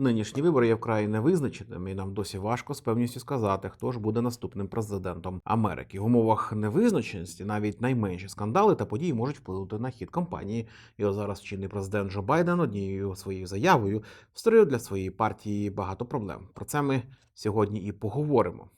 Нинішні вибори є вкрай невизначеними, і нам досі важко з певністю сказати, хто ж буде наступним президентом Америки. В умовах невизначеності навіть найменші скандали та події можуть вплинути на хід кампанії. І от зараз чинний президент Джо Байден однією своєю заявою створив для своєї партії багато проблем. Про це ми сьогодні і поговоримо.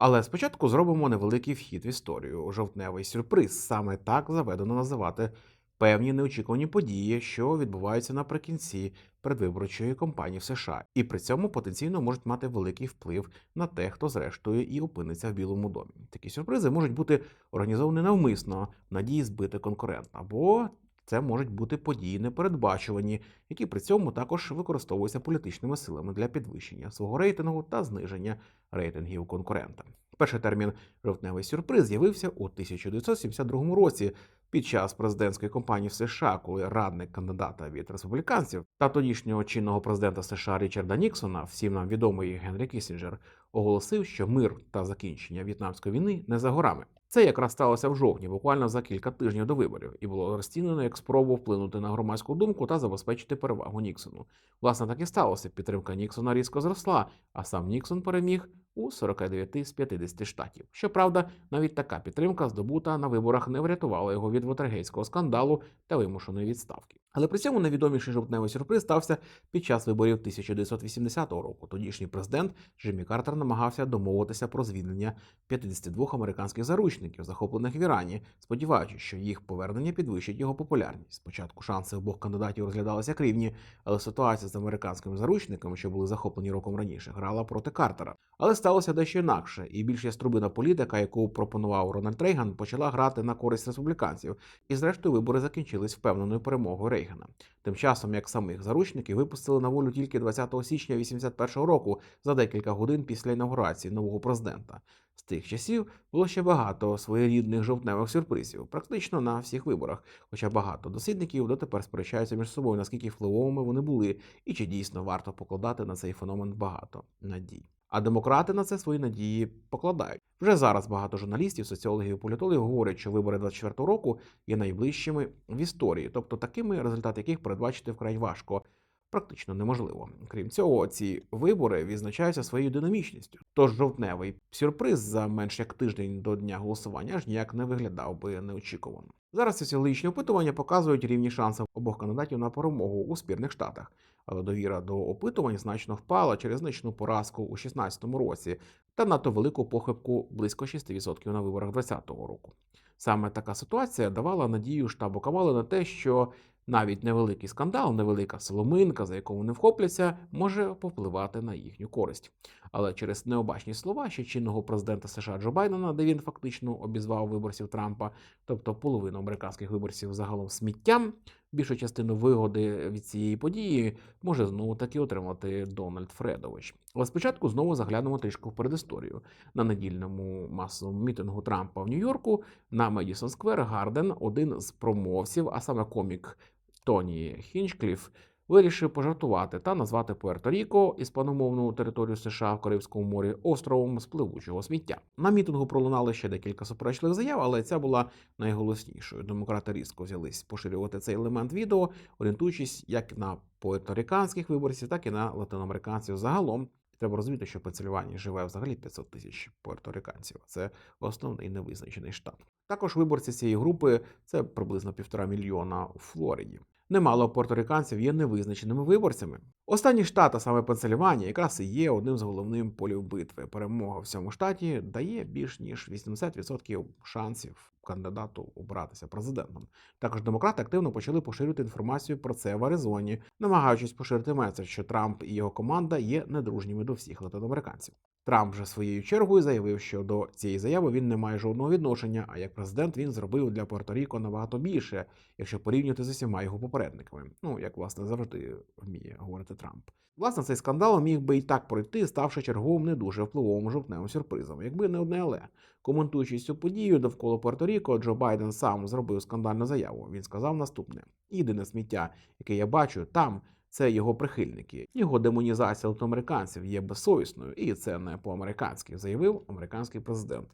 Але спочатку зробимо невеликий вхід в історію. Жовтневий сюрприз. Саме так заведено називати певні неочікувані події, що відбуваються наприкінці передвиборчої кампанії в США, і при цьому потенційно можуть мати великий вплив на те, хто зрештою і опиниться в Білому домі. Такі сюрпризи можуть бути організовані навмисно в надії збити конкурента, або це можуть бути події непередбачувані, які при цьому також використовуються політичними силами для підвищення свого рейтингу та зниження рейтингів конкурента. Перший термін жовтневий сюрприз з'явився у 1972 році під час президентської кампанії в США, коли радник кандидата від республіканців та тодішнього чинного президента США Річарда Ніксона, всім нам відомий Генрі Кісінджер, оголосив, що мир та закінчення в'єтнамської війни не за горами. Це якраз сталося в жовтні, буквально за кілька тижнів до виборів, і було розцінено як спробу вплинути на громадську думку та забезпечити перевагу Ніксону. Власне, так і сталося. Підтримка Ніксона різко зросла, а сам Ніксон переміг у 49 з 50 штатів. Щоправда, навіть така підтримка, здобута на виборах, не врятувала його від вотергейського скандалу та вимушеної відставки. Але при цьому найвідоміший жовтневий сюрприз стався під час виборів 1980 року. Тодішній президент Джиммі Картер намагався домовитися про звільнення 52 американських заручників, захоплених в Ірані, сподіваючись, що їх повернення підвищить його популярність. Спочатку шанси обох кандидатів розглядалися як рівні, але ситуація з американськими заручниками, що були захоплені роком раніше, грала проти Картера. Але сталося дещо інакше, і більш яструбина політика, яку пропонував Рональд Рейган, почала грати на користь республіканців, і зрештою вибори закінчились впевненою перемогою Рейгана. Тим часом, як самих заручників випустили на волю тільки 20 січня 81 року, за декілька годин після інаугурації нового президента. З тих часів було ще багато своєрідних жовтневих сюрпризів, практично на всіх виборах. Хоча багато дослідників дотепер сперечаються між собою, наскільки впливовими вони були, і чи дійсно варто покладати на цей феномен багато надій. А демократи на це свої надії покладають. Вже зараз багато журналістів, соціологів і політологів говорять, що вибори 24 року є найближчими в історії, тобто такими, результати яких передбачити вкрай важко. Практично неможливо. Крім цього, ці вибори відзначаються своєю динамічністю. Тож жовтневий сюрприз за менш як тиждень до дня голосування аж ніяк не виглядав би неочікувано. Зараз соціологічні опитування показують рівні шанси обох кандидатів на перемогу у спірних штатах, але довіра до опитувань значно впала через значну поразку у 2016 році та надто велику похибку близько 6% на виборах 2020 року. Саме така ситуація давала надію штабу Кавали на те, що навіть невеликий скандал, невелика соломинка, за яку вони вхопляться, може повпливати на їхню користь. Але через необачні слова ще чинного президента США Джо Байдена, де він фактично обізвав виборців Трампа, тобто половину американських виборців загалом сміттям, більшу частину вигоди від цієї події може знову таки отримати Дональд Фредович. Але спочатку знову заглянемо трішки в передісторію. На недільному масовому мітингу Трампа в Нью-Йорку на Медісон Сквер Гарден, один з промовців, а саме комік Тоні Хінчкліф, вирішив пожартувати та назвати Пуерто-Ріко, іспаномовну територію США в Карибському морі, островом спливучого сміття. На мітингу пролунали ще декілька суперечливих заяв, але ця була найголоснішою. Демократи різко взялись поширювати цей елемент відео, орієнтуючись як на пуерториканських виборців, так і на латиноамериканців загалом. Треба розуміти, що в Пенсильванії живе взагалі 500 тисяч пуерториканців. Це основний невизначений штат. Також виборці цієї групи це приблизно півтора мільйона у Флориді. Немало пуерториканців є невизначеними виборцями. Останній штат, а саме Пенсильванія, якраз і є одним з головним полів битви. Перемога в цьому штаті дає більш ніж 80% шансів кандидату обратися президентом. Також демократи активно почали поширювати інформацію про це в Аризоні, намагаючись поширити меседж, що Трамп і його команда є недружніми до всіх латиноамериканців. Трамп вже своєю чергою заявив, що до цієї заяви він не має жодного відношення. А як президент він зробив для Пуерто-Ріко набагато більше, якщо порівняти з усіма його попередниками. Ну як власне завжди вміє говорити Трамп. Власне, цей скандал міг би і так пройти, ставши черговим не дуже впливовим жовтневим сюрпризом, якби не одне але. Коментуючи цю подію довкола Пуерто-Ріко, Джо Байден сам зробив скандальну заяву. Він сказав наступне: єдине сміття, яке я бачу там. Це його прихильники. Його демонізація латиноамериканців є безсовісною, і це не по-американськи, заявив американський президент.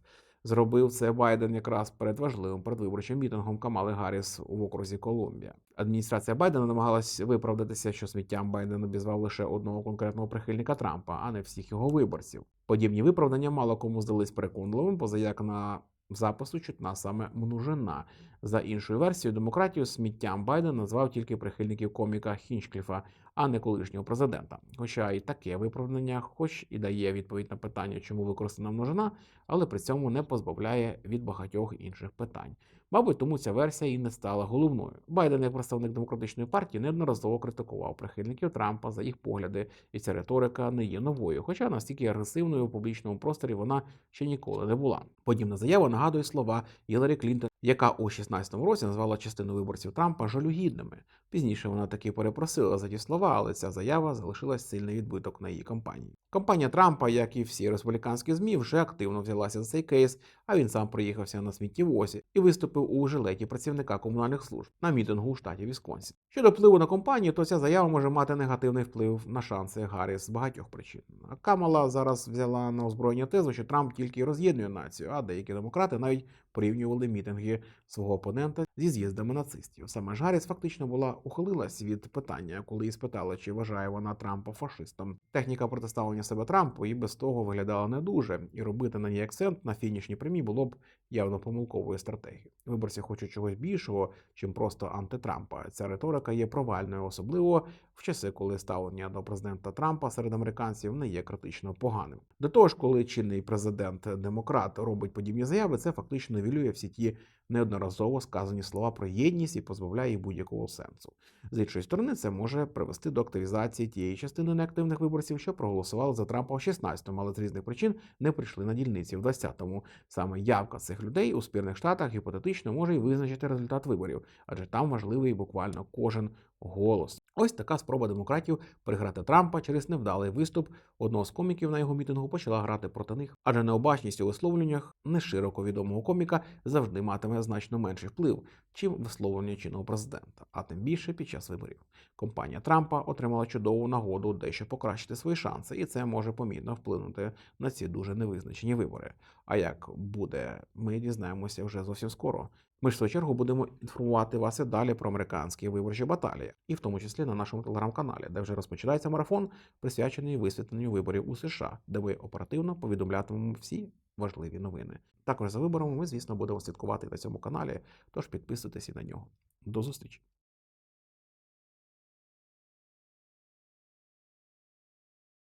Зробив це Байден якраз перед важливим передвиборчим мітингом Камали Гарріс в окрузі Колумбія. Адміністрація Байдена намагалась виправдатися, що сміттям Байден обізвав лише одного конкретного прихильника Трампа, а не всіх його виборців. Подібні виправдання мало кому здались переконливим, поза як на запису чутна саме множина. За іншою версією, демократію сміттям Байден назвав тільки прихильників коміка Хінчкліфа, а не колишнього президента. Хоча і таке виправдання, хоч і дає відповідь на питання, чому використана множина, але при цьому не позбавляє від багатьох інших питань. Мабуть, тому ця версія і не стала головною. Байден, як представник демократичної партії, неодноразово критикував прихильників Трампа за їх погляди, і ця риторика не є новою, хоча настільки агресивною у публічному просторі вона ще ніколи не була. Подібна заява нагадує слова Гіларі Клінтон, яка у 16-му році назвала частину виборців Трампа жалюгідними. Пізніше вона таки перепросила за ті слова, але ця заява залишилась сильний відбиток на її кампанії. Кампанія Трампа, як і всі республіканські змі, вже активно взялася за цей кейс, а він сам приїхався на сміттєвозі і виступив у жилеті працівника комунальних служб на мітингу у штаті Вісконсін. Щодо впливу на компанію, то ця заява може мати негативний вплив на шанси Гарріс з багатьох причин. Камала зараз взяла на озброєння тезу, що Трамп тільки роз'єднує націю, а деякі демократи навіть порівнювали мітинги свого опонента зі з'їздами нацистів. Саме ж Гарріс фактично була ухилилась від питання, коли її спитали, чи вважає вона Трампа фашистом. Техніка протиставлення себе Трампу і без того виглядала не дуже, і робити на ній акцент на фінішній прямій було б явно помилковою стратегією. Виборці хочуть чогось більшого, чим просто антитрампа. Ця риторика є провальною, особливо в часи, коли ставлення до президента Трампа серед американців не є критично поганим. До того ж, коли чинний президент демократ робить подібні заяви, це фактично нівелює всі ті неодноразово сказані слова про єдність і позбавляє їх будь-якого сенсу. З іншої сторони, це може привести до активізації тієї частини неактивних виборців, що проголосували за Трампа в 16-му, але з різних причин не прийшли на дільниці в 20-му. Саме явка цих людей у спірних штатах гіпотетично може й визначити результат виборів, адже там важливий буквально кожен голос. Ось така спроба демократів приграти Трампа через невдалий виступ одного з коміків на його мітингу почала грати проти них, адже необачність у висловлюваннях нешироко відомого коміка завжди матиме значно менший вплив, чим висловлення чинного президента, а тим більше під час виборів. Компанія Трампа отримала чудову нагоду дещо покращити свої шанси, і це може помітно вплинути на ці дуже невизначені вибори. А як буде, ми дізнаємося вже зовсім скоро. Ми ж в свою чергу будемо інформувати вас і далі про американські виборчі баталії, і в тому числі на нашому телеграм-каналі, де вже розпочинається марафон, присвячений висвітленню виборів у США, де ми оперативно повідомлятимемо всі важливі новини. Також за виборами ми, звісно, будемо слідкувати на цьому каналі, тож підписуйтесь і на нього. До зустрічі!